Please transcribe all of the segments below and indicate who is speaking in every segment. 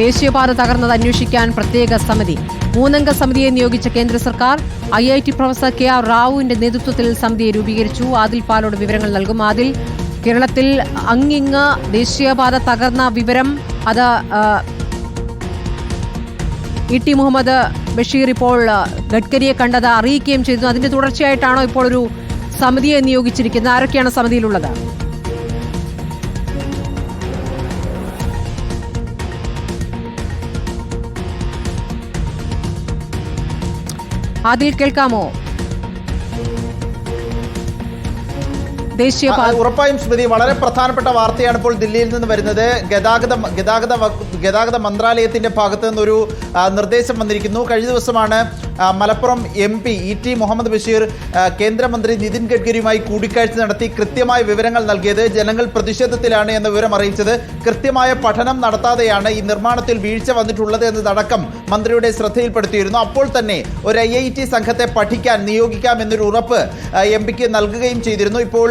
Speaker 1: ദേശീയപാത തകർന്നത് അന്വേഷിക്കാൻ പ്രത്യേക സമിതി. മൂന്നംഗ സമിതിയെ നിയോഗിച്ച കേന്ദ്ര സർക്കാർ I I T professor K R റാവുവിന്റെ നേതൃത്വത്തിൽ സമിതിയെ രൂപീകരിച്ചു. ആദിൽ പാലോട് വിവരങ്ങൾ നൽകും. ആദിൽ കേരളത്തിൽ അങ്ങിങ്ങ് ദേശീയപാത തകർന്ന വിവരം അത് ഇ ടി മുഹമ്മദ് ബഷീർ ഇപ്പോൾ ഗഡ്കരിയെ കണ്ടത് അറിയിക്കുകയും ചെയ്തു. അതിന്റെ തുടർച്ചയായിട്ടാണോ ഇപ്പോൾ ഒരു സമിതിയെ നിയോഗിച്ചിരിക്കുന്നത്? ആരൊക്കെയാണ് സമിതിയിലുള്ളത്? അതിൽ കേൾക്കാമോ? ദേശീയ
Speaker 2: ഉറപ്പായും സ്മൃതി വളരെ പ്രധാനപ്പെട്ട വാർത്തയാണ് ഇപ്പോൾ ദില്ലിയിൽ നിന്ന് വരുന്നത്. ഗതാഗത ഗതാഗത ഗതാഗത മന്ത്രാലയത്തിന്റെ ഭാഗത്ത് നിന്നൊരു നിർദ്ദേശം വന്നിരിക്കുന്നു. കഴിഞ്ഞ ദിവസമാണ് Malappuram M P E T Muhammad Basheer കേന്ദ്രമന്ത്രി നിതിൻ ഗഡ്കരിയുമായി കൂടിക്കാഴ്ച നടത്തി കൃത്യമായ വിവരങ്ങൾ നൽകിയത് ജനങ്ങൾ പ്രതിഷേധത്തിലാണ് എന്ന വിവരം അറിയിച്ചത്. കൃത്യമായ പഠനം നടത്താതെയാണ് ഈ നിർമ്മാണത്തിൽ വീഴ്ച വന്നിട്ടുള്ളത് എന്നതടക്കം മന്ത്രിയുടെ ശ്രദ്ധയിൽപ്പെടുത്തിയിരുന്നു. അപ്പോൾ തന്നെ ഒരു ഐ സംഘത്തെ പഠിക്കാൻ നിയോഗിക്കാം എന്നൊരു ഉറപ്പ് എം പിക്ക് നൽകുകയും ചെയ്തിരുന്നു. ഇപ്പോൾ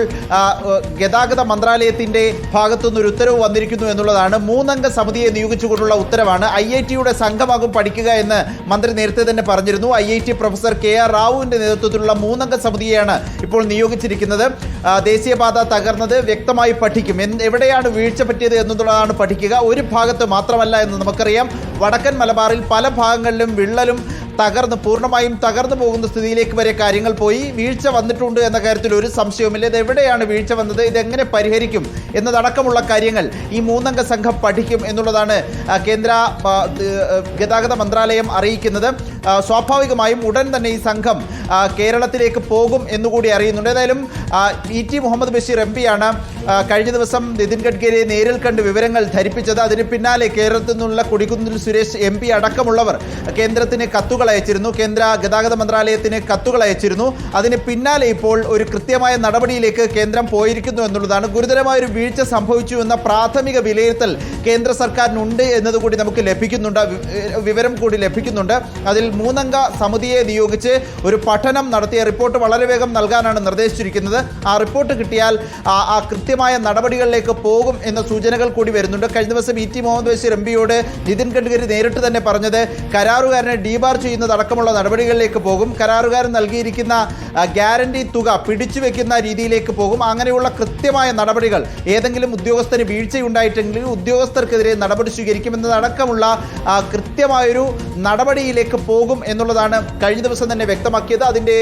Speaker 2: ഗതാഗത മന്ത്രാലയത്തിന്റെ ഭാഗത്തുനിന്ന് ഒരു ഉത്തരവ് വന്നിരിക്കുന്നു എന്നുള്ളതാണ്. മൂന്നംഗ സമിതിയെ നിയോഗിച്ചുകൊണ്ടുള്ള ഉത്തരവാണ്. ഐ ഐ ടിയുടെ സംഘമാകും പഠിക്കുക എന്ന് മന്ത്രി നേരത്തെ തന്നെ പറഞ്ഞിരുന്നു. I I T professor K R റാവുവിന്റെ നേതൃത്വത്തിലുള്ള മൂന്നംഗ സമിതിയെയാണ് ഇപ്പോൾ നിയോഗിച്ചിരിക്കുന്നത്. ദേശീയപാത തകർന്നത് വ്യക്തമായി പഠിക്കും. എവിടെയാണ് വീഴ്ച പറ്റിയത് എന്നുള്ളതാണ് പഠിക്കുക. ഒരു ഭാഗത്ത് മാത്രമല്ല എന്ന് നമുക്കറിയാം. വടക്കൻ മലബാറിൽ പല ഭാഗങ്ങളിലും വിള്ളലും തകർന്ന് പൂർണമായും തകർന്നു പോകുന്ന സ്ഥിതിയിലേക്ക് വരെ കാര്യങ്ങൾ പോയി. വീഴ്ച വന്നിട്ടുണ്ട് എന്ന കാര്യത്തിൽ ഒരു സംശയവുമില്ല. ഇത് എവിടെയാണ് വീഴ്ച വന്നത്? ഇതെങ്ങനെ പരിഹരിക്കും എന്നതടക്കമുള്ള കാര്യങ്ങൾ ഈ മൂന്നംഗ സംഘം പഠിക്കും എന്നുള്ളതാണ് കേന്ദ്ര ഗതാഗത മന്ത്രാലയം അറിയിക്കുന്നത്. സ്വാഭാവികമായും ഉടൻ തന്നെ ഈ സംഘം കേരളത്തിലേക്ക് പോകും എന്നുകൂടി അറിയുന്നുണ്ട്. ഏതായാലും E T Muhammad Basheer M പിയാണ് കഴിഞ്ഞ ദിവസം നിതിൻ ഗഡ്കരിയെ നേരിൽ കണ്ട് വിവരങ്ങൾ ധരിപ്പിച്ചത്. അതിന് പിന്നാലെ കേരളത്തിൽ നിന്നുള്ള കൊടിക്കുന്നിൽ സുരേഷ് എം പി അടക്കമുള്ളവർ കേന്ദ്രത്തിന് കത്തുകൾ അയച്ചിരുന്നു. കേന്ദ്ര ഗതാഗത മന്ത്രാലയത്തിന് കത്തുകൾ അയച്ചിരുന്നു. അതിന് പിന്നാലെ ഇപ്പോൾ ഒരു കൃത്യമായ നടപടിയിലേക്ക് കേന്ദ്രം പോയിരിക്കുന്നു എന്നുള്ളതാണ്. ഗുരുതരമായ ഒരു വീഴ്ച സംഭവിച്ചു എന്ന പ്രാഥമിക വിലയിരുത്തൽ കേന്ദ്ര സർക്കാരിനുണ്ട് എന്നതുകൂടി നമുക്ക് ലഭിക്കുന്നുണ്ട്. വിവരം കൂടി ലഭിക്കുന്നുണ്ട്. അതിൽ മൂന്നംഗ സമിതിയെ നിയോഗിച്ച് ഒരു പഠനം നടത്തിയ റിപ്പോർട്ട് വളരെ വേഗം നൽകാനാണ് നിർദ്ദേശിച്ചിരിക്കുന്നത്. ആ റിപ്പോർട്ട് കിട്ടിയാൽ ആ കൃത്യമായ നടപടികളിലേക്ക് പോകും എന്ന സൂചനകൾ കൂടി വരുന്നുണ്ട്. കഴിഞ്ഞ ദിവസം E T Muhammad Basheer M പിയോട് Nitin Gadkari നേരിട്ട് തന്നെ പറഞ്ഞത് കരാറുകാരനെ ഡീബാർ ചെയ്യുന്നതടക്കമുള്ള നടപടികളിലേക്ക് പോകും. കരാറുകാരൻ നൽകിയിരിക്കുന്ന ഗ്യാരണ്ടി തുക പിടിച്ചു വെക്കുന്ന രീതിയിലേക്ക് പോകും. അങ്ങനെയുള്ള കൃത്യമായ നടപടികൾ ഏതെങ്കിലും ഉദ്യോഗസ്ഥന് വീഴ്ചയുണ്ടായിട്ടെങ്കിൽ ഉദ്യോഗസ്ഥർക്കെതിരെ നടപടി സ്വീകരിക്കുമെന്നതടക്കമുള്ള കൃത്യമായൊരു നടപടിയിലേക്ക് പോകും. എന്നുള്ളതാണ് കഴിഞ്ഞ ദിവസം തന്നെ വ്യക്തമാക്കിയത്. അതിന്റെ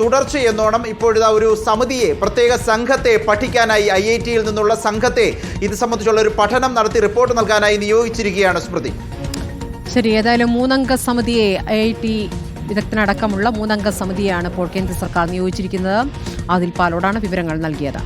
Speaker 2: തുടർച്ച എന്നോണം ഇപ്പോഴിതാ ഒരു സമിതിയെ പ്രത്യേക സംഘത്തെ പഠിക്കാനായി ഐ ഐ ടിയിൽ നിന്നുള്ള സംഘത്തെ ഇത് സംബന്ധിച്ചുള്ള ഒരു പഠനം നടത്തി റിപ്പോർട്ട് നൽകാനായി നിയോഗിച്ചിരിക്കുകയാണ് സ്മൃതി.
Speaker 1: ശരി ഏതായാലും മൂന്നംഗ സമിതിയെ ഐ ഐ ടി വിദഗ്ധനടക്കമുള്ള മൂന്നംഗ സമിതിയാണ് ഇപ്പോൾ കേന്ദ്ര സർക്കാർ നിയോഗിച്ചിരിക്കുന്നത്. അതിൽ പാലോടാണ് വിവരങ്ങൾ നൽകിയത്.